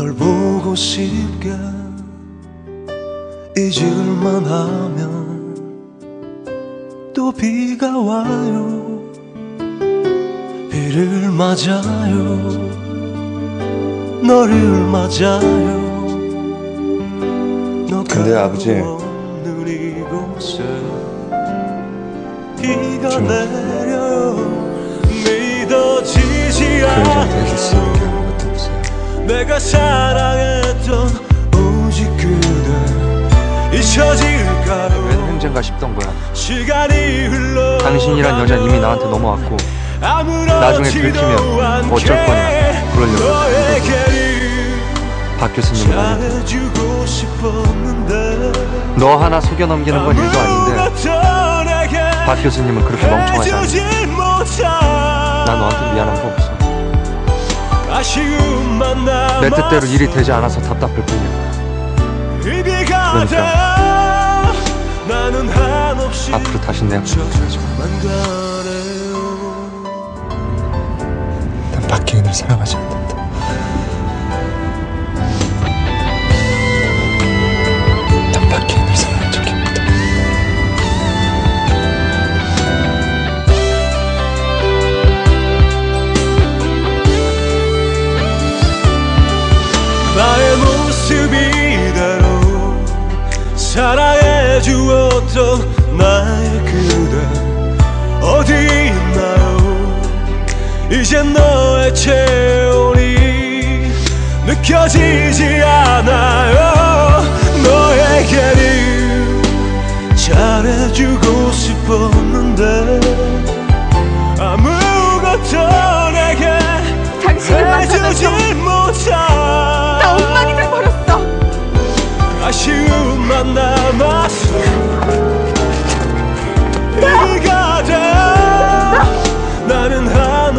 널 보고 싶게 잊을만 하면 또 비가 와요. 비를 맞아요. 너를 맞아요. 근데 아버지. 비가 내려요 믿어지지 않아요. 내가 사랑했던 오직 그대 잊혀질까요 웬 횡재인가 싶던 거야. 시간이 흘러 당신이란 여자 이미 나한테 넘어왔고 나중에 들키면 어쩔 거냐. 그러려고. 박 교수님은 아닌데 잘해주고 싶었는데 너 하나 속여 넘기는 건 일도 아닌데 박 교수님은 그렇게 멍청하지 않아. 나 너한테 미안한 거 없어. 내 뜻대로 일이 되지 않아서 답답할 뿐이야. 그러니까. 앞으로 다시 내 앞에 나타나지 마. 난 박혜인을 사랑하지 않는다. 모습 이대로 사랑해 주었던 나의 그대 어디 있나요? 이젠 너의 체온이 느껴지지 않아요. 너에게는 잘해주고